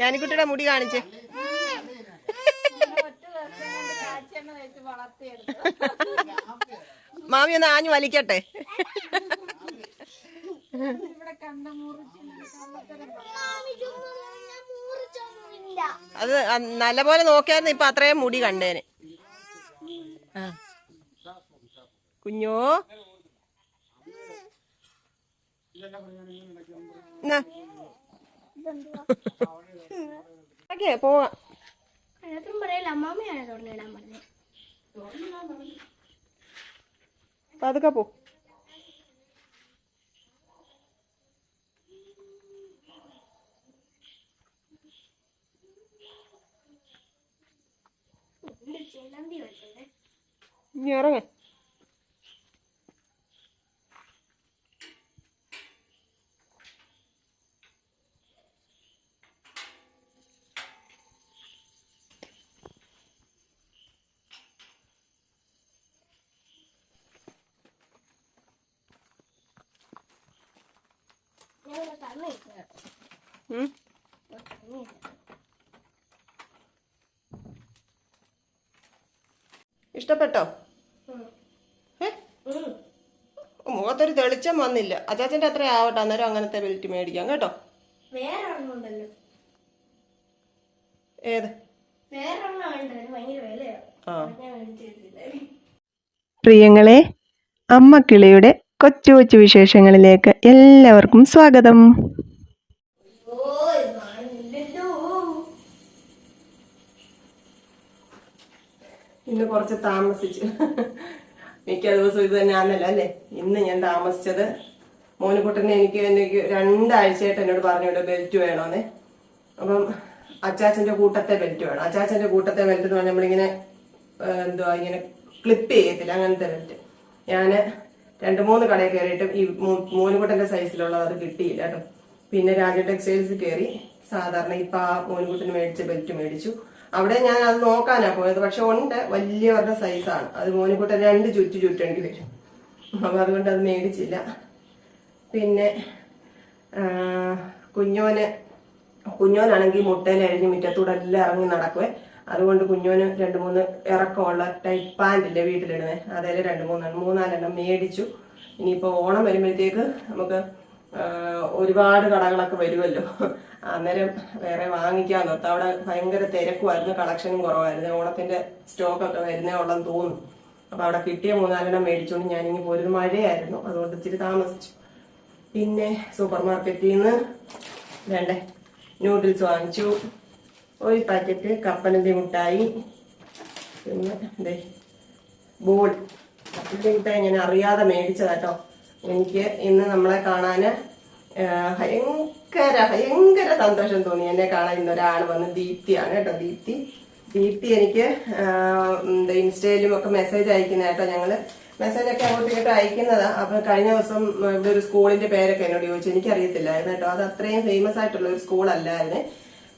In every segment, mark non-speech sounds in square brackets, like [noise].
ഞാനിക്കുട്ടിയുടെ മുടി കാണിച്ച്. മാമി ഒന്ന് ആഞ്ഞു വലിക്കട്ടെ. അത് നല്ലപോലെ നോക്കിയായിരുന്നു ഇപ്പൊ അത്രയും മുടി കണ്ടേന്. കുഞ്ഞോ? പോവാം. പറയല്ല അമ്മാമ്മയാണ് തുറന്നിടാൻ പറഞ്ഞത്. പതുക്കെ പോ. ഇനി ഇറങ്ങ ഇഷ്ടപ്പെട്ടോ? ഏ മുഖത്തൊരു തെളിച്ചം വന്നില്ല. അച്ചാച്ചന്റെ അത്ര ആവട്ടെ അന്നേരം അങ്ങനത്തെ ബെൽറ്റ് മേടിക്കാം കേട്ടോ. ഏത്? പ്രിയങ്ങളെ അമ്മ കിളിയുടെ കൊച്ചു കൊച്ചു വിശേഷങ്ങളിലേക്ക് എല്ലാവർക്കും സ്വാഗതം. പിന്നെ കുറച്ച് താമസിച്ചു. മിക്ക ദിവസം ഇത് തന്നെയാണല്ലോ അല്ലേ? ഇന്ന് ഞാൻ താമസിച്ചത് മോനുകുട്ടനെ എനിക്ക് എനിക്ക് രണ്ടാഴ്ചയായിട്ട് എന്നോട് പറഞ്ഞോട് ബെൽറ്റ് വേണമെന്ന് അപ്പം അച്ചാച്ചന്റെ കൂട്ടത്തെ ബെൽറ്റ് വേണം. അച്ചാച്ചന്റെ കൂട്ടത്തെ ബെൽറ്റ് എന്ന് പറഞ്ഞാൽ നമ്മളിങ്ങനെ എന്തുവാ ഇങ്ങനെ ക്ലിപ്പ് ചെയ്യത്തില്ല. അങ്ങനത്തെ ബെൽറ്റ്. ഞാൻ രണ്ട് മൂന്ന് കടയിൽ കയറിയിട്ട് ഈ മോ- സൈസിലുള്ള അത് കിട്ടിയില്ല കേട്ടോ. പിന്നെ രാജ ടെക്സ്റ്റൈൽസ് കയറി സാധാരണ ഇപ്പൊ ആ മോനുകുട്ടന് മേടിച്ച ബെൽറ്റ് മേടിച്ചു. അവിടെ ഞാൻ അത് നോക്കാനാ പോയത് പക്ഷെ ഉണ്ട് വലിയവരുടെ സൈസാണ് അത് മോനുകുട്ടൻ രണ്ട് ചുറ്റു ചുറ്റേണ്ടി വരും. അപ്പൊ അതുകൊണ്ട് അത് മേടിച്ചില്ല. പിന്നെ കുഞ്ഞോന് കുഞ്ഞോനാണെങ്കിൽ മുട്ടയിൽ അഴിഞ്ഞ് മുറ്റത്തൂടെ എല്ലാം ഇറങ്ങി നടക്കുവേ. അതുകൊണ്ട് കുഞ്ഞോന് രണ്ട് മൂന്ന് ഇറക്കമുള്ള ടൈപ്പ് പാന്റ് ഇല്ലേ വീട്ടിലിടുന്നത് അതിൽ രണ്ട് മൂന്നെണ്ണം മൂന്നാലെണ്ണം മേടിച്ചു. ഇനിയിപ്പോൾ ഓണം വരുമ്പോഴത്തേക്ക് നമുക്ക് ഒരുപാട് കടകളൊക്കെ വരുമല്ലോ. അന്നേരം വേറെ വാങ്ങിക്കാൻ നിർത്താം അവിടെ ഭയങ്കര തിരക്കുമായിരുന്നു കളക്ഷനും കുറവായിരുന്നു. ഓണത്തിന്റെ സ്റ്റോക്കൊക്കെ വരുന്നേ ഉള്ളെന്ന് തോന്നുന്നു. അപ്പൊ അവിടെ കിട്ടിയ മൂന്നാലെണ്ണം മേടിച്ചുകൊണ്ട് ഞാൻ ഞാനിങ്ങി ഒരു മഴയായിരുന്നു അതുകൊണ്ട് ഇച്ചിരി താമസിച്ചു. പിന്നെ സൂപ്പർ മാർക്കറ്റിൽ നിന്ന് വേണ്ടേ നൂഡിൽസ് വാങ്ങിച്ചു. ഒരു പാക്കറ്റ് കപ്പലണ്ടി മിഠായി പിന്നെ എന്തേ ബോൾ. കപ്പലണ്ടി മിഠായി ഞാൻ അറിയാതെ മേടിച്ചതാട്ടോ എനിക്ക് ഇന്ന് നമ്മളെ കാണാന് ഭയങ്കര ഭയങ്കര സന്തോഷം തോന്നി എന്നെ കാണാൻ ഇന്ന് ഒരാൾ വന്ന് ദീപ്തിയാണ് കേട്ടോ ദീപ്തി. ദീപ്തി എനിക്ക് ഇൻസ്റ്റയിലും ഒക്കെ മെസ്സേജ് അയക്കുന്ന കേട്ടോ ഞങ്ങൾ. മെസ്സേജ് ഒക്കെ അങ്ങോട്ട് ഇങ്ങോട്ട് അയക്കുന്നതാ. അപ്പൊ കഴിഞ്ഞ ദിവസം ഇവിടെ ഒരു സ്കൂളിന്റെ പേരൊക്കെ എന്നോട് ചോദിച്ചു. എനിക്കറിയത്തില്ലായിരുന്നു കേട്ടോ അത് അത്രയും ഫേമസ് ആയിട്ടുള്ള ഒരു സ്കൂളല്ലായിരുന്നു.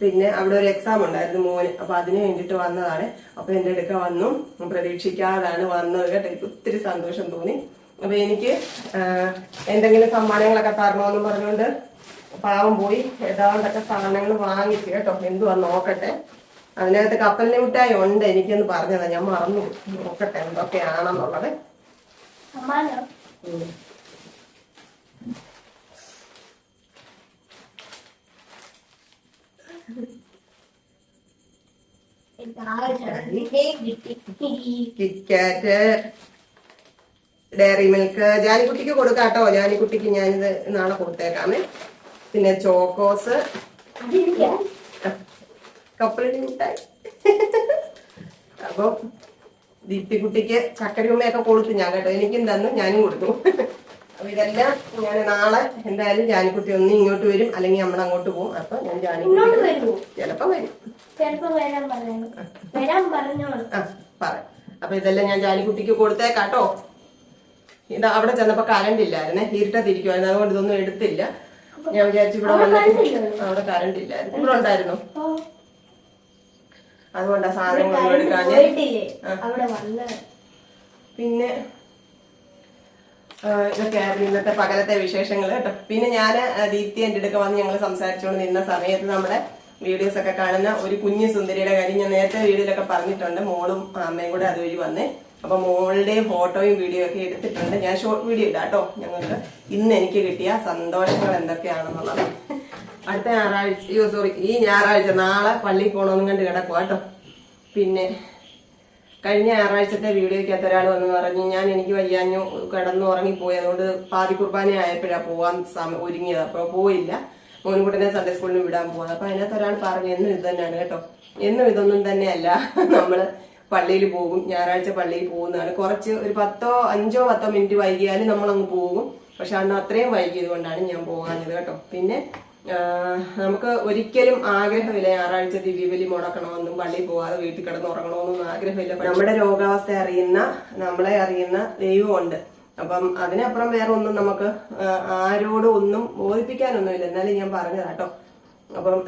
പിന്നെ അവിടെ ഒരു എക്സാം ഉണ്ടായിരുന്നു മോന്. അപ്പൊ അതിന് വേണ്ടിട്ട് വന്നതാണ്. അപ്പൊ എന്റെ അടുക്ക വന്നു. പ്രതീക്ഷിക്കാതാണ് വന്നത് കേട്ടോ. എനിക്ക് ഒത്തിരി സന്തോഷം തോന്നി. അപ്പൊ എനിക്ക് എന്തെങ്കിലും സമ്മാനങ്ങളൊക്കെ തരണമെന്ന് പറഞ്ഞുകൊണ്ട് പാവം പോയി. ഏതാണ്ടൊക്കെ സാധനങ്ങൾ വാങ്ങിച്ചു കേട്ടോ. എന്തുവാ നോക്കട്ടെ. അതിനകത്ത് കപ്പലിന്റെ മിഠായി ഉണ്ട് എനിക്കൊന്ന് പറഞ്ഞതാ. ഞാൻ മറന്നു. നോക്കട്ടെ എന്തൊക്കെയാണെന്നുള്ളത്. Diary milk ജാനിക്കുട്ടിക്ക് കൊടുക്കാട്ടോ. ജാനിക്കുട്ടിക്ക് ഞാനിത് നാളെ കൊടുത്തേക്കാമേ. പിന്നെ ചോക്കോസ് കപ്പലടി മിഠായി. അപ്പൊ ദീപ്തിക്കുട്ടിക്ക് ചക്കര ഉമ്മയൊക്കെ കൊടുത്തു ഞാൻ കേട്ടോ. എനിക്കും തന്നു ഞാനും കൊടുത്തു. അപ്പൊ ഇതെല്ലാം ഞാൻ നാളെ എന്തായാലും ജാനിക്കുട്ടി ഒന്ന് ഇങ്ങോട്ട് വരും അല്ലെങ്കിൽ നമ്മൾ അങ്ങോട്ട് പോകും. അപ്പൊ ഞാൻ ജാനിക്കുട്ടി ചിലപ്പോ വരും. ആ. പറ. അപ്പൊ ഇതെല്ലാം ഞാൻ ജാനിക്കുട്ടിക്ക് കൊടുത്തേക്കാട്ടോ. ഇത് അവിടെ ചെന്നപ്പോ കറണ്ട് ഇല്ലായിരുന്നേ. ഇരുട്ടത്തിരിക്കുവായിരുന്നു അതുകൊണ്ട് ഇതൊന്നും എടുത്തില്ല. ഞാൻ വിചാരിച്ചു ഇവിടെ അവിടെ കറണ്ട് ഇല്ലായിരുന്നു. ഇവിടെ ഉണ്ടായിരുന്നു. അതുകൊണ്ടാ സാധനങ്ങളൊന്നും എടുക്കാഞ്ഞ് പിന്നെ ഇതൊക്കെയായിരുന്നു ഇന്നത്തെ പകലത്തെ വിശേഷങ്ങൾ കേട്ടോ. പിന്നെ ഞാൻ ദീപ്തി എന്റെ അടുക്ക വന്ന് ഞങ്ങൾ സംസാരിച്ചുകൊണ്ട് നിന്ന സമയത്ത് നമ്മുടെ വീഡിയോസ് ഒക്കെ കാണുന്ന ഒരു കുഞ്ഞു സുന്ദരിയുടെ കാര്യം ഞാൻ നേരത്തെ വീഡിയോയിലൊക്കെ പറഞ്ഞിട്ടുണ്ട്. മോളും അമ്മയും കൂടെ അതുവഴി വന്നേ. അപ്പൊ മോളുടെയും ഫോട്ടോയും വീഡിയോ ഒക്കെ എടുത്തിട്ടുണ്ട്. ഞാൻ ഷോർട്ട് വീഡിയോ ഇടാം കേട്ടോ. ഞങ്ങൾക്ക് ഇന്ന് എനിക്ക് കിട്ടിയ സന്തോഷങ്ങൾ എന്തൊക്കെയാണെന്നുള്ളത്. അടുത്ത ഞായറാഴ്ച അയ്യോ സോറി ഈ ഞായറാഴ്ച നാളെ പള്ളിയിൽ പോകണമെന്നും കണ്ട് കിടക്കുക കേട്ടോ. പിന്നെ കഴിഞ്ഞ ഞായറാഴ്ചത്തെ വീഡിയോയ്ക്കകത്ത് ഒരാൾ വന്നു പറഞ്ഞു ഞാൻ എനിക്ക് വയ്യാഞ്ഞു കിടന്നു ഉറങ്ങിപ്പോയി അതുകൊണ്ട് പാതി കുർബാന ആയപ്പോഴാണ് പോവാൻ ഒരുങ്ങിയത്. അപ്പോൾ പോയില്ല. മോനുകുട്ടനെ സൺഡേ സ്കൂളിൽ വിടാൻ പോകാം അപ്പൊ അതിനകത്ത് ഒരാൾ പറഞ്ഞു എന്നും ഇത് തന്നെയാണ് കേട്ടോ. എന്നും ഇതൊന്നും തന്നെയല്ല. [laughs] നമ്മൾ പള്ളിയിൽ പോകും. ഞായറാഴ്ച പള്ളിയിൽ പോകുന്നതാണ്. കുറച്ച് ഒരു പത്തോ അഞ്ചോ പത്തോ മിനിറ്റ് വൈകിയാലും നമ്മൾ അങ്ങ് പോകും. പക്ഷെ അന്ന് അത്രയും വൈകിയത് കൊണ്ടാണ് ഞാൻ പോകാഞ്ഞത് കേട്ടോ. പിന്നെ നമുക്ക് ഒരിക്കലും ആഗ്രഹമില്ല ഞായറാഴ്ച ദിവ്യബലി മുടക്കണമെന്നും പള്ളിയിൽ പോവാതെ വീട്ടിൽ കിടന്ന് ഉറങ്ങണമെന്നും ആഗ്രഹമില്ല. നമ്മുടെ രോഗാവസ്ഥ അറിയുന്ന നമ്മളെ അറിയുന്ന ദൈവമുണ്ട്. അപ്പം അതിനപ്പുറം വേറെ ഒന്നും നമുക്ക് ആരോടും ഒന്നും ബോധിപ്പിക്കാനൊന്നുമില്ല. എന്നാലും ഞാൻ പറഞ്ഞതാട്ടോ അപ്പം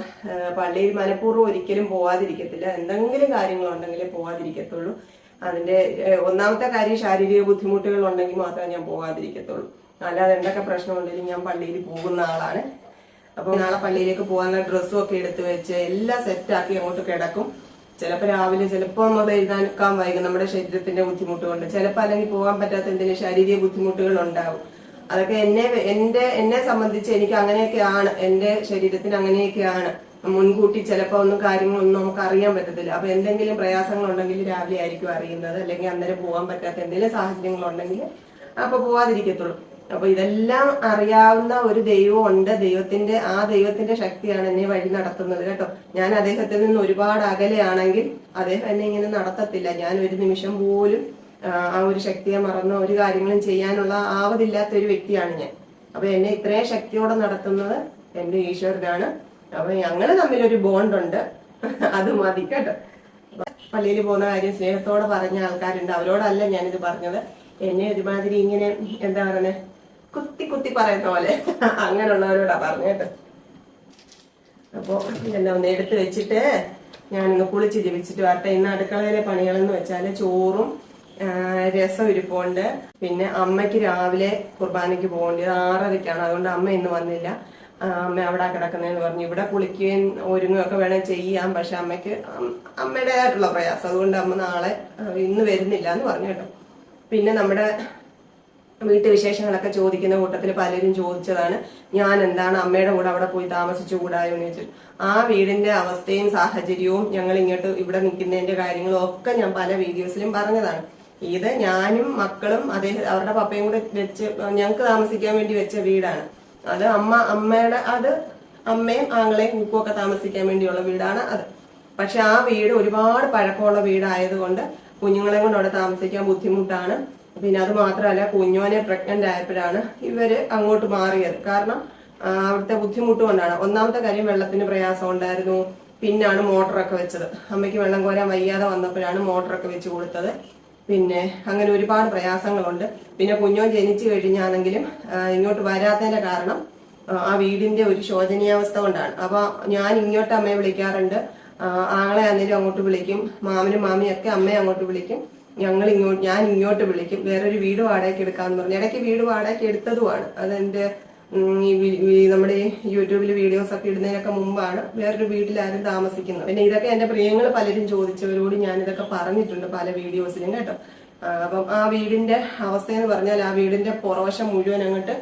പള്ളിയിൽ മനഃപൂർവം ഒരിക്കലും പോവാതിരിക്കത്തില്ല. എന്തെങ്കിലും കാര്യങ്ങളുണ്ടെങ്കിലേ പോവാതിരിക്കത്തുള്ളൂ. അതിന്റെ ഒന്നാമത്തെ കാര്യം ശാരീരിക ബുദ്ധിമുട്ടുകൾ ഉണ്ടെങ്കിൽ മാത്രമേ ഞാൻ പോകാതിരിക്കത്തുള്ളൂ അല്ലാതെ എന്തൊക്കെ പ്രശ്നമുണ്ടെങ്കിലും ഞാൻ പള്ളിയിൽ പോകുന്ന ആളാണ്. അപ്പൊ നാളെ പള്ളിയിലേക്ക് പോകാനുള്ള ഡ്രസ്സും ഒക്കെ എടുത്തു വെച്ച് എല്ലാം സെറ്റാക്കി അങ്ങോട്ട് കിടക്കും. ചിലപ്പോൾ രാവിലെ ചിലപ്പോൾ നമ്മൾ എഴുതാനൊക്കാൻ വൈകും നമ്മുടെ ശരീരത്തിന്റെ ബുദ്ധിമുട്ട് കൊണ്ട് ചിലപ്പോൾ അല്ലെങ്കിൽ പോകാൻ പറ്റാത്ത എന്തെങ്കിലും ശാരീരിക ബുദ്ധിമുട്ടുകൾ ഉണ്ടാവും. അതൊക്കെ എന്നെ എന്റെ എന്നെ സംബന്ധിച്ച് എനിക്ക് അങ്ങനെയൊക്കെയാണ്. എന്റെ ശരീരത്തിന് അങ്ങനെയൊക്കെയാണ്. മുൻകൂട്ടി ചിലപ്പോൾ ഒന്നും കാര്യങ്ങളൊന്നും നമുക്ക് അറിയാൻ പറ്റത്തില്ല. അപ്പൊ എന്തെങ്കിലും പ്രയാസങ്ങൾ ഉണ്ടെങ്കിൽ രാവിലെ ആയിരിക്കും അറിയുന്നത്. അല്ലെങ്കിൽ അന്നേരം പോകാൻ പറ്റാത്ത എന്തെങ്കിലും സാഹചര്യങ്ങളുണ്ടെങ്കിൽ അപ്പൊ പോവാതിരിക്കത്തുള്ളൂ. അപ്പൊ ഇതെല്ലാം അറിയാവുന്ന ഒരു ദൈവം ഉണ്ട് ദൈവത്തിന്റെ ആ ദൈവത്തിന്റെ ശക്തിയാണ് എന്നെ വഴി നടത്തുന്നത് കേട്ടോ. ഞാൻ അദ്ദേഹത്തിൽ നിന്ന് ഒരുപാട് അകലെയാണെങ്കിൽ അദ്ദേഹം എന്നെ ഇങ്ങനെ നടത്തത്തില്ല. ഞാൻ ഒരു നിമിഷം പോലും ആ, ഒരു ശക്തിയെ മറന്ന ഒരു കാര്യങ്ങളും ചെയ്യാനുള്ള ആവതില്ലാത്ത ഒരു വ്യക്തിയാണ് ഞാൻ. അപ്പൊ എന്നെ ഇത്രയും ശക്തിയോടെ നടത്തുന്നത് എന്റെ ഈശ്വരനാണ്. അപ്പൊ ഞങ്ങൾ തമ്മിൽ ഒരു ബോണ്ട് ഉണ്ട് അത് മതി കേട്ടോ. പള്ളിയിൽ പോകുന്ന കാര്യം സ്നേഹത്തോടെ പറഞ്ഞ ആൾക്കാരുണ്ട്. അവരോടല്ല ഞാനിത് പറഞ്ഞത്. എന്നെ ഒരുമാതിരി ഇങ്ങനെ എന്താ പറയുന്നത് കുത്തി കുത്തി പറയുന്ന പോലെ. അങ്ങനെയുള്ളവരോടാ പറഞ്ഞു കേട്ടോ. എന്നെ ഒന്ന് എടുത്ത് വെച്ചിട്ട് ഞാനിന്ന് കുളിച്ച് ജപിച്ചിട്ട് വരട്ടെ. ഇന്ന് അടുക്കളയിലെ പണികളെന്ന് വെച്ചാൽ ചോറും രസം ഇരിപ്പുണ്ട്. പിന്നെ അമ്മയ്ക്ക് രാവിലെ കുർബാനയ്ക്ക് പോകേണ്ടത് ആറരയ്ക്കാണ്. അതുകൊണ്ട് അമ്മ ഇന്ന് വന്നില്ല. അമ്മ അവിടെ കിടക്കുന്നതെന്ന് പറഞ്ഞു. ഇവിടെ കുളിക്കുകയും ഒരുങ്ങുകയൊക്കെ വേണം ചെയ്യാം പക്ഷെ അമ്മയ്ക്ക് അമ്മയുടേതായിട്ടുള്ള പ്രയാസം. അതുകൊണ്ട് അമ്മ നാളെ ഇന്ന് വരുന്നില്ല എന്ന് പറഞ്ഞു കേട്ടോ. പിന്നെ നമ്മുടെ വീട്ടു വിശേഷങ്ങളൊക്കെ ചോദിക്കുന്ന കൂട്ടത്തിൽ പലരും ചോദിച്ചതാണ് ഞാൻ എന്താണ് അമ്മയുടെ കൂടെ അവിടെ പോയി താമസിച്ചു കൂടായോ എന്ന് ചോദിച്ചു. ആ വീടിന്റെ അവസ്ഥയും സാഹചര്യവും ഞങ്ങൾ ഇങ്ങോട്ട് ഇവിടെ നിൽക്കുന്നതിന്റെ കാര്യങ്ങളും ഒക്കെ ഞാൻ പല വീഡിയോസിലും പറഞ്ഞതാണ്. ഇത് ഞാനും മക്കളും അദ്ദേഹം അവരുടെ പപ്പയും കൂടെ വെച്ച് ഞങ്ങൾക്ക് താമസിക്കാൻ വേണ്ടി വെച്ച വീടാണ്. അത് അമ്മ അമ്മയുടെ അത് അമ്മയും ആങ്ങളെയും ഒക്കെ താമസിക്കാൻ വേണ്ടിയുള്ള വീടാണ് അത്. പക്ഷെ ആ വീട് ഒരുപാട് പഴക്കമുള്ള വീടായതുകൊണ്ട് കുഞ്ഞുങ്ങളെ കൊണ്ട് അവിടെ താമസിക്കാൻ ബുദ്ധിമുട്ടാണ്. പിന്നെ അത് മാത്രമല്ല കുഞ്ഞോനെ പ്രഗ്നന്റ് ആയപ്പോഴാണ് ഇവർ അങ്ങോട്ട് മാറിയത്. കാരണം അവിടുത്തെ ബുദ്ധിമുട്ട് കൊണ്ടാണ്. ഒന്നാമത്തെ കാര്യം വെള്ളത്തിന് പ്രയാസം ഉണ്ടായിരുന്നു. പിന്നാണ് മോട്ടറൊക്കെ വെച്ചത്. അമ്മയ്ക്ക് വെള്ളം കോരാൻ വയ്യാതെ വന്നപ്പോഴാണ് മോട്ടറൊക്കെ വെച്ച് കൊടുത്തത്. പിന്നെ അങ്ങനെ ഒരുപാട് പ്രയാസങ്ങളുണ്ട്. പിന്നെ കുഞ്ഞോൻ ജനിച്ചു കഴിഞ്ഞാണെങ്കിലും ഇങ്ങോട്ട് വരാത്തതിന്റെ കാരണം ആ, വീടിന്റെ ഒരു ശോചനീയാവസ്ഥ കൊണ്ടാണ്. അപ്പൊ ഞാൻ ഇങ്ങോട്ട് അമ്മയെ വിളിക്കാറുണ്ട്. ആളെ അന്നേരം അങ്ങോട്ട് വിളിക്കും. മാമനും മാമിയൊക്കെ അമ്മയെ അങ്ങോട്ട് വിളിക്കും. ഞങ്ങൾ ഇങ്ങോട്ട് ഞാൻ ഇങ്ങോട്ട് വിളിക്കും. വേറൊരു വീട് വാടകയ്ക്ക് എടുക്കാന്ന് പറഞ്ഞു. ഇടയ്ക്ക് വീട് വാടകയ്ക്ക് എടുത്തതുമാണ്. അതെന്റെ ഈ നമ്മുടെ യൂട്യൂബിൽ വീഡിയോസ് ഒക്കെ ഇടുന്നതിനൊക്കെ മുമ്പാണ് വേറൊരു വീട്ടിലാരും താമസിക്കുന്നത്. പിന്നെ ഇതൊക്കെ എന്റെ പ്രിയങ്ങൾ പലരും ചോദിച്ചവരോട് ഞാൻ ഇതൊക്കെ പറഞ്ഞിട്ടുണ്ട് പല വീഡിയോസിലും കേട്ടോ. അപ്പം ആ വീടിന്റെ അവസ്ഥ എന്ന് പറഞ്ഞാൽ ആ വീടിന്റെ പുറവശം മുഴുവൻ അങ്ങോട്ട്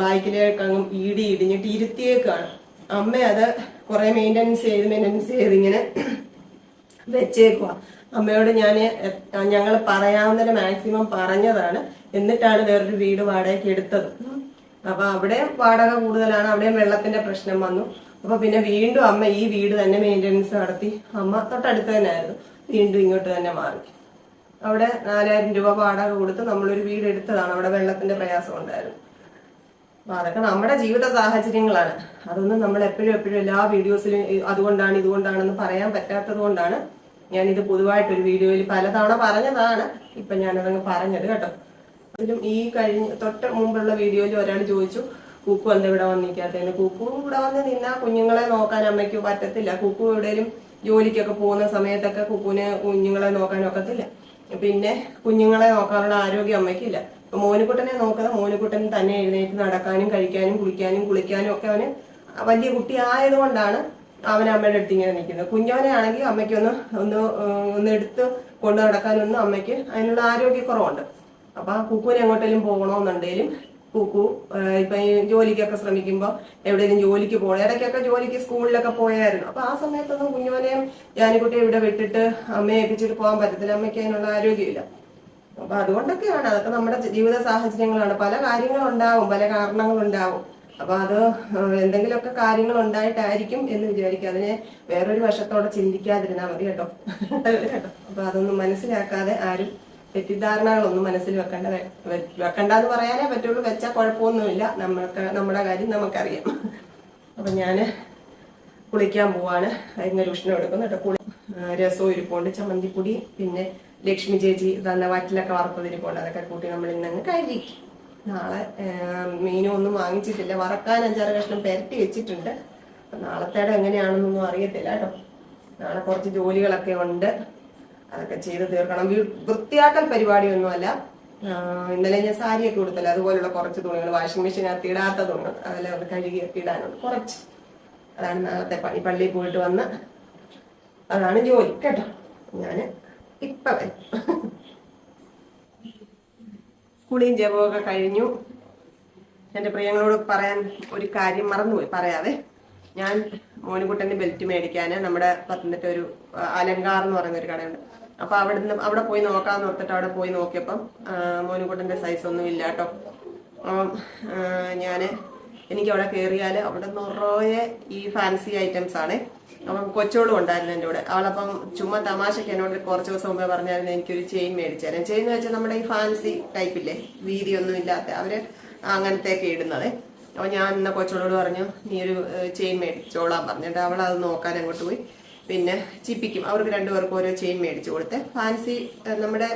ബാക്കിലേക്കങ്ങും ഈടി ഇടിഞ്ഞിട്ട് ഇരുത്തിയേക്കാണ്. അമ്മ അത് കുറെ മെയിന്റനൻസ് ചെയ്ത് മെയിന്റനൻസ് ചെയ്ത് ഇങ്ങനെ വെച്ചേക്കുക അമ്മയോട് ഞാൻ ഞങ്ങൾ പറയാവുന്നതിന് മാക്സിമം പറഞ്ഞതാണ്. എന്നിട്ടാണ് വേറൊരു വീട് വാടകയ്ക്ക് എടുത്തത്. അപ്പൊ അവിടെ വാടക കൂടുതലാണ് അവിടെയും വെള്ളത്തിന്റെ പ്രശ്നം വന്നു. അപ്പൊ പിന്നെ വീണ്ടും അമ്മ ഈ വീട് തന്നെ മെയിന്റനൻസ് നടത്തി. അമ്മ തൊട്ടടുത്ത് തന്നെ ആയിരുന്നു വീണ്ടും ഇങ്ങോട്ട് തന്നെ മാറി. അവിടെ നാലായിരം രൂപ വാടക കൊടുത്ത് നമ്മളൊരു വീട് എടുത്തതാണ്. അവിടെ വെള്ളത്തിന്റെ പ്രയാസം ഉണ്ടായിരുന്നു. അതൊക്കെ നമ്മുടെ ജീവിത സാഹചര്യങ്ങളാണ്. അതൊന്നും നമ്മൾ എപ്പോഴും എപ്പോഴും എല്ലാ വീഡിയോസിലും അതുകൊണ്ടാണ് ഇതുകൊണ്ടാണെന്ന് പറയാൻ പറ്റാത്തത് കൊണ്ടാണ് ഞാൻ ഇത് പൊതുവായിട്ട് ഒരു വീഡിയോയിൽ പലതവണ പറഞ്ഞതാണ്. ഇപ്പൊ ഞാനതങ്ങ് പറഞ്ഞത് കേട്ടോ. അതിലും ഈ കഴിഞ്ഞ തൊട്ട് മുമ്പുള്ള വീഡിയോയിൽ ഒരാൾ ചോദിച്ചു കുക്കു എന്താ ഇവിടെ വന്നിരിക്കാത്തതിന് കുക്കു ഇവിടെ വന്ന് നിന്നാ കുഞ്ഞുങ്ങളെ നോക്കാൻ അമ്മയ്ക്ക് പറ്റത്തില്ല. കുക്കു എവിടെയും ജോലിക്കൊക്കെ പോകുന്ന സമയത്തൊക്കെ കുക്കുവിന് കുഞ്ഞുങ്ങളെ നോക്കാൻ ഒക്കത്തില്ല. പിന്നെ കുഞ്ഞുങ്ങളെ നോക്കാനുള്ള ആരോഗ്യം അമ്മയ്ക്കില്ല. ഇപ്പൊ മോനുകുട്ടനെ നോക്കുന്ന മോനുകുട്ടൻ തന്നെ എഴുന്നേറ്റ് നടക്കാനും കഴിക്കാനും കുളിക്കാനും കുളിക്കാനും ഒക്കെ അവന് വലിയ കുട്ടി ആയതുകൊണ്ടാണ് അവൻ അമ്മയുടെ അടുത്ത് ഇങ്ങനെ നിൽക്കുന്നത് കുഞ്ഞവനെ ആണെങ്കിൽ അമ്മയ്ക്ക് ഒന്ന് ഒന്ന് ഒന്ന് എടുത്ത് കൊണ്ടു നടക്കാനൊന്നും അമ്മയ്ക്ക് അതിനുള്ള ആരോഗ്യക്കുറവുണ്ട്. അപ്പൊ ആ കുക്കുവിനെ എങ്ങോട്ടേലും പോകണമെന്നുണ്ടെങ്കിലും കുക്കു ഇപ്പൊ ഈ ജോലിക്കൊക്കെ ശ്രമിക്കുമ്പോ എവിടെയെങ്കിലും ജോലിക്ക് പോകണം. ഇടയ്ക്കൊക്കെ ജോലിക്ക് സ്കൂളിലൊക്കെ പോയായിരുന്നു. അപ്പൊ ആ സമയത്തൊന്നും കുഞ്ഞുമനെയും ജാനിക്കുട്ടിയെ ഇവിടെ വിട്ടിട്ട് അമ്മയെ ഏൽപ്പിച്ചിട്ട് പോകാൻ പറ്റത്തില്ല. അമ്മയ്ക്ക് അതിനുള്ള ആരോഗ്യമില്ല. അപ്പൊ അതുകൊണ്ടൊക്കെയാണ് അതൊക്കെ നമ്മുടെ ജീവിത സാഹചര്യങ്ങളാണ്. പല കാര്യങ്ങളുണ്ടാവും പല കാരണങ്ങളുണ്ടാവും. അപ്പൊ അത് എന്തെങ്കിലുമൊക്കെ കാര്യങ്ങൾ ഉണ്ടായിട്ടായിരിക്കും എന്ന് വിചാരിക്കുക അതിനെ വേറൊരു വശത്തോടെ ചിന്തിക്കാതിരുന്നാൽ മതി കേട്ടോ. അപ്പൊ അതൊന്നും മനസ്സിലാക്കാതെ ആരും തെറ്റിദ്ധാരണകളൊന്നും മനസ്സിൽ വെക്കേണ്ട വെക്കണ്ട എന്ന് പറയാനേ പറ്റുള്ളൂ. വെച്ചാൽ കുഴപ്പമൊന്നുമില്ല. നമ്മൾക്ക് നമ്മുടെ കാര്യം നമുക്കറിയാം. അപ്പൊ ഞാൻ കുളിക്കാൻ പോവാണ്. ഭയങ്കര ഉഷ്ണം എടുക്കുന്നു കേട്ടോ. കുളി രസവും ഇരിപ്പുണ്ട്. ചമ്മന്തിപ്പൊടി പിന്നെ ലക്ഷ്മി ചേച്ചി തന്ന വറ്റിലൊക്കെ വറുത്തതിരിപ്പുണ്ട്. അതൊക്കെ കൂട്ടി നമ്മൾ ഇന്നങ്ങ് നാളെ മീനും ഒന്നും വാങ്ങിച്ചിട്ടില്ല. വറക്കാൻ അഞ്ചാറ് കഷ്ണം പെരട്ടി വെച്ചിട്ടുണ്ട്. അപ്പൊ നാളത്തേടെ എങ്ങനെയാണെന്നൊന്നും അറിയത്തില്ല കേട്ടോ. നാളെ കുറച്ച് ജോലികളൊക്കെ ഉണ്ട്. അതൊക്കെ ചെയ്ത് തീർക്കണം. വൃത്തിയാക്കൽ പരിപാടിയൊന്നുമല്ല. ഇന്നലെ ഞാൻ സാരിയൊക്കെ കൊടുത്തല്ലോ അതുപോലുള്ള കുറച്ച് തുണികൾ വാഷിംഗ് മെഷീനകത്ത് ഇടാത്ത തുണികൾ അതെല്ലാം ഒന്ന് കഴുകിയൊക്കെ ഇടാനുണ്ട്. കുറച്ച്. അതാണ് നാളത്തെ പണി. പള്ളിയിൽ പോയിട്ട് വന്ന് അതാണ് ജോലി. കേട്ടോ. ഞാൻ ഇപ്പൊ വരും. കുളിയും ജപമൊക്കെ കഴിഞ്ഞു. എന്റെ പ്രിയങ്ങളോട് പറയാൻ ഒരു കാര്യം മറന്നുപോയി. പറയാതെ ഞാൻ മോനുകുട്ടന്റെ ബെൽറ്റ് മേടിക്കാൻ നമ്മുടെ പത്തനംതിട്ട ഒരു അലങ്കാർ എന്ന് പറയുന്ന ഒരു കടയുണ്ട്. അപ്പൊ അവിടെ നിന്ന് അവിടെ പോയി നോക്കാന്ന് ഓർത്തിട്ട് അവിടെ പോയി നോക്കിയപ്പം മോനുകുട്ടന്റെ മോനുകുട്ടന്റെ സൈസ് ഒന്നും ഇല്ല കേട്ടോ അപ്പം ഞാൻ എനിക്ക് അവിടെ കയറിയാൽ അവിടെ നിറയെ ഈ ഫാൻസി ഐറ്റംസ് ആണ്. അപ്പം കൊച്ചോളും ഉണ്ടായിരുന്നു എന്റെ കൂടെ. അവളപ്പം ചുമ്മാ തമാശയ്ക്ക് എന്നോട് കുറച്ച് ദിവസം മുമ്പേ പറഞ്ഞായിരുന്നു എനിക്കൊരു ചെയിൻ മേടിച്ചാലും ചെയിൻ എന്ന് വെച്ചാൽ നമ്മുടെ ഈ ഫാൻസി ടൈപ്പില്ലേ വീതിയൊന്നും ഇല്ലാത്ത അവർ അങ്ങനത്തെയൊക്കെ ഇടുന്നത്. അപ്പൊ ഞാൻ ഇന്ന കൊച്ചോളോട് പറഞ്ഞു നീ ഒരു ചെയിൻ മേടിച്ചോളാൻ പറഞ്ഞിട്ട് അവൾ അത് നോക്കാൻ അങ്ങോട്ട് പോയി. പിന്നെ ചിപ്പിക്കും. അവർക്ക് രണ്ടുപേർക്കും ഓരോ ചെയിൻ മേടിച്ചു കൊടുത്ത്. ഫാൻസി നമ്മുടെ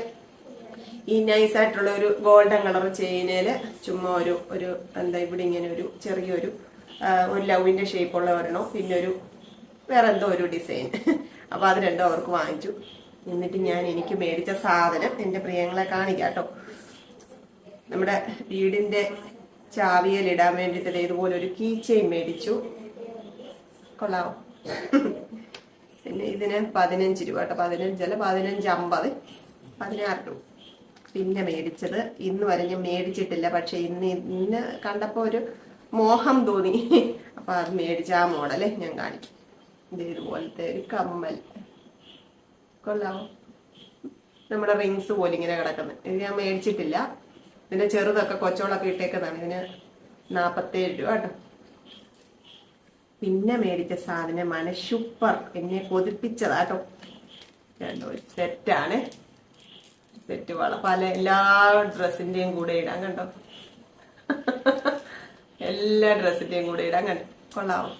ഈ നൈസ് ആയിട്ടുള്ള ഒരു ഗോൾഡൻ കളർ ചെയിനിൽ ചുമ്മാ ഒരു ഒരു എന്താ ഇവിടെ ഇങ്ങനെ ഒരു ചെറിയൊരു ഒരു ലവിന്റെ ഷേപ്പുള്ള ഒരെണ്ണം പിന്നെ ഒരു വേറെ എന്തോ ഒരു ഡിസൈൻ അപ്പൊ അത് രണ്ടും അവർക്ക് വാങ്ങിച്ചു. എന്നിട്ട് ഞാൻ എനിക്ക് മേടിച്ച സാധനം എന്റെ പ്രിയങ്ങളെ കാണിക്കാം കേട്ടോ നമ്മുടെ വീടിന്റെ ചാവിയിൽ ഇടാൻ വേണ്ടിയിട്ട് ഇതുപോലെ ഒരു കീ ചെയിൻ മേടിച്ചു. കൊള്ളാവോ? പിന്നെ ഇതിന് പതിനഞ്ച് രൂപ കേട്ടോ പതിനഞ്ചല്ല പതിനഞ്ച് അമ്പത്. പതിനാറ് രൂപ. പിന്നെ മേടിച്ചത്. ഇന്ന് വരെ ഞാൻ മേടിച്ചിട്ടില്ല. പക്ഷെ ഇന്ന് ഇന്ന് കണ്ടപ്പോ ഒരു മോഹം തോന്നി. [laughs] അപ്പൊ അത് മേടിച്ച ആ മോഡൽ ഞാൻ കാണിക്കും. ഇത് ഇതുപോലത്തെ ഒരു കമ്മൽ. കൊള്ളാവോ നമ്മുടെ റിങ്സ് പോലെ ഇങ്ങനെ കിടക്കുന്നത് ഇത് ഞാൻ മേടിച്ചിട്ടില്ല. ഇതിന്റെ ചെറുതൊക്കെ കൊച്ചോളൊക്കെ ഇട്ടേക്കുന്നതാണ്. ഇതിന് നാപ്പത്തേഴ് രൂപ കേട്ടോ. പിന്നെ മേടിച്ച സാധനമാണ് സൂപ്പർ എന്നെ കൊതിപ്പിച്ചതാട്ടോ രണ്ടോ സെറ്റാണ് സെറ്റ് വള പല എല്ലാ ഡ്രസ്സിന്റെയും കൂടെ ഇടാൻ കണ്ടോ? എല്ലാ ഡ്രസ്സിന്റെയും കൂടെ ഇടാൻ കണ്ടോ. കൊള്ളാവും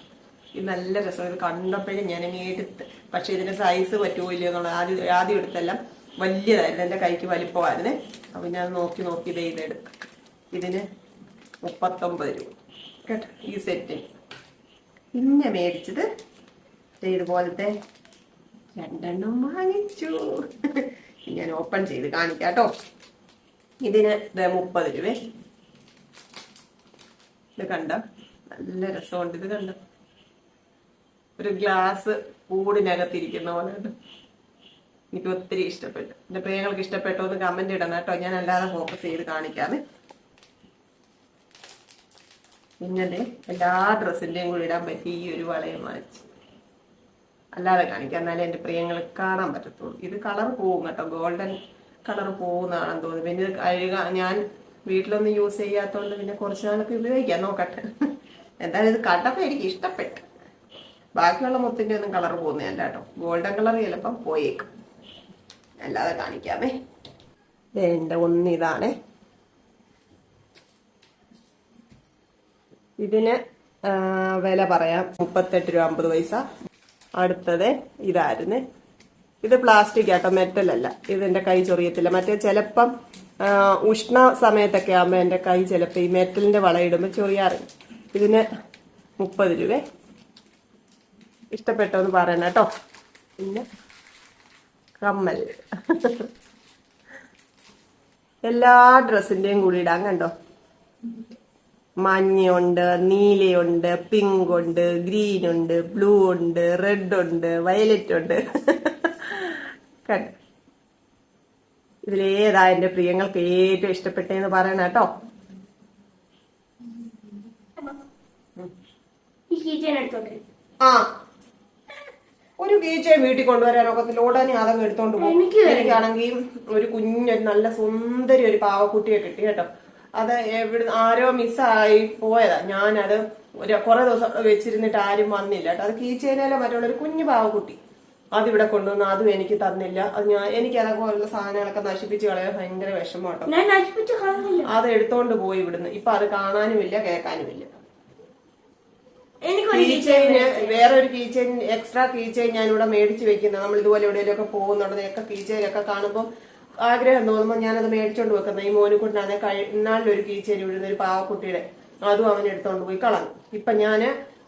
ഇത് നല്ല രസം. ഇത് കണ്ടപ്പോഴും ഞാൻ ഇനി എടുത്ത്. പക്ഷെ ഇതിന്റെ സൈസ് പറ്റുമോ ഇല്ലയോ എന്നുള്ളത് ആദ്യം ആദ്യം എടുത്തെല്ലാം വലിയതായിരുന്നു. എന്റെ കൈക്ക് വലിപ്പമായിരുന്നേ. അപ്പൊ ഞാൻ നോക്കി നോക്കി ഇത് ഇതെടുത്തു ഇതിന് മുപ്പത്തൊമ്പത് രൂപ. കേട്ടോ? ഈ സെറ്റിന് പിന്നെ മേടിച്ചത് ഇതുപോലത്തെ രണ്ടെണ്ണം വാങ്ങിച്ചു. ഞാൻ ഓപ്പൺ ചെയ്ത് കാണിക്കാം കേട്ടോ. ഇതിന് ഇത് മുപ്പത് രൂപ. ഇത് കണ്ട? നല്ല രസമുണ്ട് ഇത് കണ്ട? ഒരു ഗ്ലാസ് കൂടിനകത്തിരിക്കുന്ന പോലെ എനിക്ക് ഒത്തിരി ഇഷ്ടപ്പെട്ടു. എന്റെ പ്രിയങ്ങൾക്ക് ഇഷ്ടപ്പെട്ടോ എന്ന് കമന്റ് ഇടണം കേട്ടോ. ഞാൻ അല്ലാതെ ഫോക്കസ് ചെയ്ത് കാണിക്കാതെ. പിന്നെ ദേ എല്ലാ ഡ്രസ്സിന്റെയും കൂടി ഇടാൻ പറ്റി ഈ ഒരു വളയം വാങ്ങിച്ചു. അല്ലാതെ കാണിക്കാം എന്നാലേ എന്റെ പ്രിയങ്ങൾ കാണാൻ പറ്റത്തുള്ളൂ. ഇത് കളർ പോവും കേട്ടോ. ഗോൾഡൻ കളർ പോകുന്നതാണെന്ന് തോന്നുന്നു. പിന്നെ ഇത് കഴുക ഞാൻ വീട്ടിലൊന്നും യൂസ് ചെയ്യാത്തോണ്ട് പിന്നെ കുറച്ച് നാളൊക്കെ ഉപയോഗിക്കാം. നോക്കട്ടെ. [laughs] എന്തായാലും ഇത് കണ്ടപ്പോ എനിക്ക് ഇഷ്ടപ്പെട്ടു. ബാക്കിയുള്ള മുത്തിന്റെ ഒന്നും കളർ പോകുന്നതല്ല കേട്ടോ. ഗോൾഡൻ കളർ ചിലപ്പം പോയേക്കും. അല്ലാതെ കാണിക്കാമേ. ദേ എന്റെ ഒന്ന് ഇതാണ്. ഇതിന് വില പറയാം. മുപ്പത്തെട്ട് രൂപ അമ്പത് പൈസ. അടുത്തത് ഇതായിരുന്നു. ഇത് പ്ലാസ്റ്റിക് ആട്ടോ മെറ്റൽ അല്ല. ഇതെന്റെ കൈ ചൊറിയത്തില്ല. മറ്റേ ചിലപ്പം ഉഷ്ണ സമയത്തൊക്കെ ആകുമ്പോൾ എന്റെ കൈ ചിലപ്പോൾ ഈ മെറ്റലിന്റെ വളയിടുമ്പോൾ ചൊറിയാറുണ്ട്. ഇതിന് മുപ്പത് രൂപ. ഇഷ്ടപ്പെട്ടോ എന്ന് പറയണം കേട്ടോ. പിന്നെ കമ്മൽ. [laughs] എല്ലാ ഡ്രസ്സിന്റെയും കൂടി ഇടാൻ കണ്ടോ? മഞ്ഞയുണ്ട് നീലയുണ്ട് പിങ്ക് ഉണ്ട് ഗ്രീൻ ഉണ്ട് ബ്ലൂ ഉണ്ട് റെഡ് ഉണ്ട് വയലറ്റ് ഉണ്ട് [laughs] കണ്ടോ? ഇതിലേതാ എന്റെ പ്രിയങ്ങൾക്ക് ഏറ്റവും ഇഷ്ടപ്പെട്ടെന്ന് പറയണ കേട്ടോ. ആ. ഒരു കീച്ചയും വീട്ടിൽ കൊണ്ടുവരാൻ ഒക്കെ ഉടനെ അതങ്ങ് എടുത്തോണ്ട് പോകും. എനിക്കാണെങ്കിൽ ഒരു കുഞ്ഞൊരു നല്ല സുന്ദരി ഒരു പാവക്കുട്ടിയെ കിട്ടി കേട്ടോ. അത് എവിടെ ആരോ മിസ്സായി പോയതാ. ഞാനത് ഒരു കുറെ ദിവസം വെച്ചിരുന്നിട്ട് ആരും വന്നില്ല കേട്ടോ. അത് കീച്ചേനയിലെ മറ്റുള്ള ഒരു കുഞ്ഞു പാവക്കുട്ടി അതിവിടെ കൊണ്ടുവന്ന് അതും എനിക്ക് തന്നില്ല. അത് ഞാൻ എനിക്ക് അതേപോലുള്ള സാധനങ്ങളൊക്കെ നശിപ്പിച്ച് കളയാൻ ഭയങ്കര വിഷമം കേട്ടോ. ഞാൻ നശിപ്പിച്ച് കളഞ്ഞില്ല അത് എടുത്തോണ്ട് പോയി ഇവിടുന്ന്. ഇപ്പൊ അത് കാണാനുമില്ല കേൾക്കാനുമില്ല. കീച്ചെയിന് വേറെ ഒരു കീ എക്സ്ട്രാ കീച്ചെയിൻ ഞാൻ ഇവിടെ മേടിച്ച് വെക്കുന്നത് നമ്മൾ ഇതുപോലെ എവിടെയെങ്കിലുമൊക്കെ പോകുന്നുണ്ടെങ്കിൽ ഒക്കെ ഒക്കെ കാണുമ്പോൾ ആഗ്രഹം തോന്നുമ്പോൾ ഞാനത് മേടിച്ചോണ്ട് വെക്കുന്നത് ഈ മോനെ ഇന്നാളിലൊരു കഴിഞ്ഞാലൊരു കീച്ചേരി വിടുന്ന ഒരു പാവക്കുട്ടിയുടെ അതും അവൻ എടുത്തോണ്ട് പോയി കളഞ്ഞു. ഇപ്പൊ ഞാൻ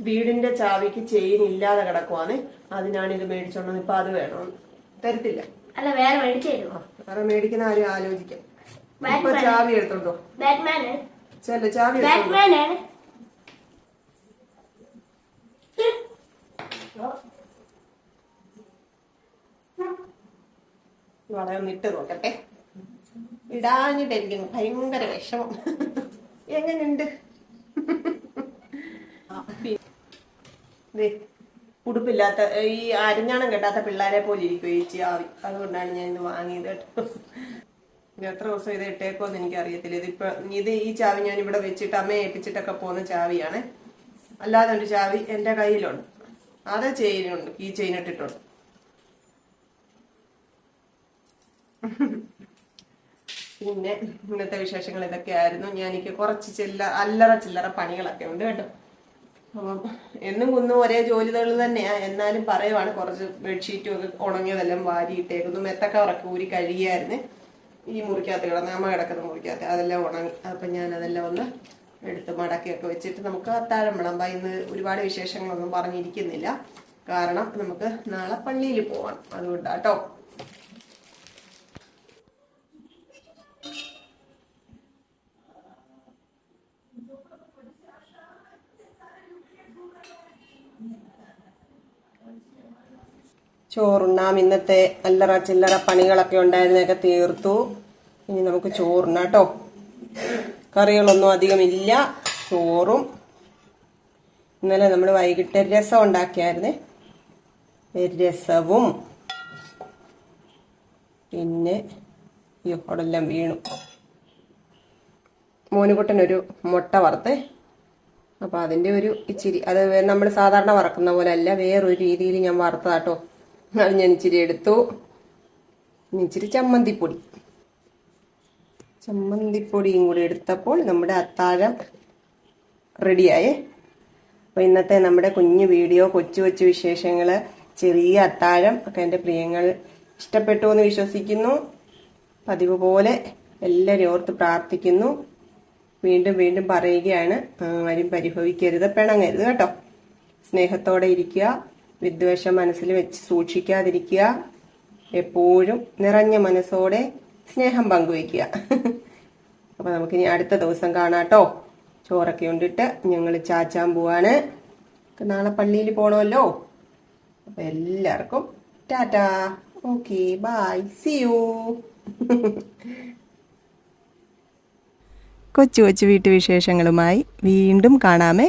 വീടിന്റെ ചാവിക്ക് ചെയിൻ ഇല്ലാതെ കിടക്കുവാണ്. അതിനാണ് ഇത് മേടിച്ചോണ്ട് വന്നത്. ഇപ്പൊ അത് വേണം. തരത്തില്ല. അല്ല വേറെ മേടിച്ചു വേറെ മേടിക്കുന്ന ആരും ആലോചിക്കാം. ഇപ്പൊ ചാവി എടുത്തോണ്ടോ ചെല്ല ചാവി എടുത്തോണ്ടോ ബാറ്റ്മാനാണ് വളരെ ഒന്ന് ഇട്ട് നോക്കട്ടെ. ഇടാഞ്ഞിട്ട് ഭയങ്കര വിഷമം. എങ്ങനെയുണ്ട് ഉടുപ്പില്ലാത്ത ഈ അരിഞ്ഞാണം കെട്ടാത്ത പിള്ളേരെ പോലെ ഇരിക്കും ഈ ആവി അതുകൊണ്ടാണ് ഞാൻ ഇന്ന് വാങ്ങിയത് കേട്ടോ. എത്ര ദിവസം ഇത് ഇട്ടേക്കോന്ന് എനിക്ക് അറിയത്തില്ല ഇതിപ്പോ ഇത് ഈ ചാവി ഞാൻ ഇവിടെ വെച്ചിട്ട് അമ്മയെ ഏൽപ്പിച്ചിട്ടൊക്കെ പോകുന്ന ചാവിയാണ്. അല്ലാതെ ഒരു ചാവി എന്റെ കയ്യിലുണ്ട്. അത് ചെയിനുണ്ട് ഈ ചെയിൻ ഇട്ടിട്ടുണ്ട് പിന്നെ ഇന്നത്തെ വിശേഷങ്ങൾ ഇതൊക്കെയായിരുന്നു. ഞാൻ എനിക്ക് കുറച്ച് ചില്ല അല്ലറ ചില്ലറ പണികളൊക്കെ ഉണ്ട് കേട്ടോ. അപ്പം എന്നും കുന്നും ഒരേ ജോലികൾ തന്നെയാ. എന്നാലും പറയുവാണ് കുറച്ച് ബെഡ്ഷീറ്റും ഒക്കെ ഉണങ്ങിയതെല്ലാം വാരിയിട്ടേക്കുന്നു. മെത്തക്കവറൊക്കെ ഊരി കഴുകിയായിരുന്നു. ഈ മുറിക്കകത്ത് കിടന്ന് അമ്മ കിടക്കുന്ന മുറിക്കകത്ത് അതെല്ലാം ഉണങ്ങി. അപ്പം ഞാൻ അതെല്ലാം ഒന്ന് എടുത്ത് മടക്കിയൊക്കെ വെച്ചിട്ട് നമുക്ക് അത്താഴം വിളമ്പാം. ഇന്ന് ഒരുപാട് വിശേഷങ്ങളൊന്നും പറഞ്ഞിരിക്കുന്നില്ല. കാരണം നമുക്ക് നാളെ പള്ളിയിൽ പോവാം. അതുകൊണ്ടാട്ടോ ചോറുണ്ണാം. ഇന്നത്തെ അല്ലറ ചില്ലറ പണികളൊക്കെ ഉണ്ടായിരുന്നൊക്കെ തീർത്തു. ഇനി നമുക്ക് ചോറുണ്ണാം കേട്ടോ. കറികളൊന്നും അധികമില്ല ചോറും. ഇന്നലെ നമ്മൾ വൈകിട്ട് രസം ഉണ്ടാക്കിയായിരുന്നേ. രസവും. പിന്നെ അയ്യോ അവിടെ എല്ലാം വീണു. മോനുകുട്ടനൊരു മുട്ട വറുത്തേ. അപ്പൊ അതിന്റെ ഒരു ഇച്ചിരി അത് നമ്മൾ സാധാരണ വറക്കുന്ന പോലെ അല്ല വേറൊരു രീതിയിൽ ഞാൻ വറുത്തതാട്ടോ അത് ഞാൻ ഇച്ചിരി എടുത്തു. ഇച്ചിരി ചമ്മന്തിപ്പൊടി. ചമ്മന്തിപ്പൊടിയും കൂടി എടുത്തപ്പോൾ നമ്മുടെ അത്താഴം റെഡിയായേ. അപ്പൊ ഇന്നത്തെ നമ്മുടെ കുഞ്ഞു വീഡിയോ കൊച്ചു കൊച്ചു വിശേഷങ്ങൾ ചെറിയ അത്താഴം ഒക്കെ എന്റെ പ്രിയങ്ങൾ ഇഷ്ടപ്പെട്ടു എന്ന് വിശ്വസിക്കുന്നു. പതിവ് പോലെ എല്ലാവരും ഓർത്ത് പ്രാർത്ഥിക്കുന്നു. വീണ്ടും വീണ്ടും പറയുകയാണ് ആരും പരിഭവിക്കരുത് പിണങ്ങരുത് കേട്ടോ. സ്നേഹത്തോടെ ഇരിക്കുക. വിദ്വേഷം മനസ്സിൽ വെച്ച് സൂക്ഷിക്കാതിരിക്കുക. എപ്പോഴും നിറഞ്ഞ മനസ്സോടെ സ്നേഹം പങ്കുവയ്ക്കുക. [laughs] അപ്പൊ നമുക്കിനി അടുത്ത ദിവസം കാണാട്ടോ. ചോറൊക്കെ ഉണ്ടിട്ട് ഞങ്ങൾ ചാച്ചാൻ പോവാണ്. നാളെ പള്ളിയിൽ പോണമല്ലോ. അപ്പൊ എല്ലാവർക്കും tata. Okay bye. See you [laughs] കൊച്ചു കൊച്ചു വീട്ടുവിശേഷങ്ങളുമായി വീണ്ടും കാണാമേ.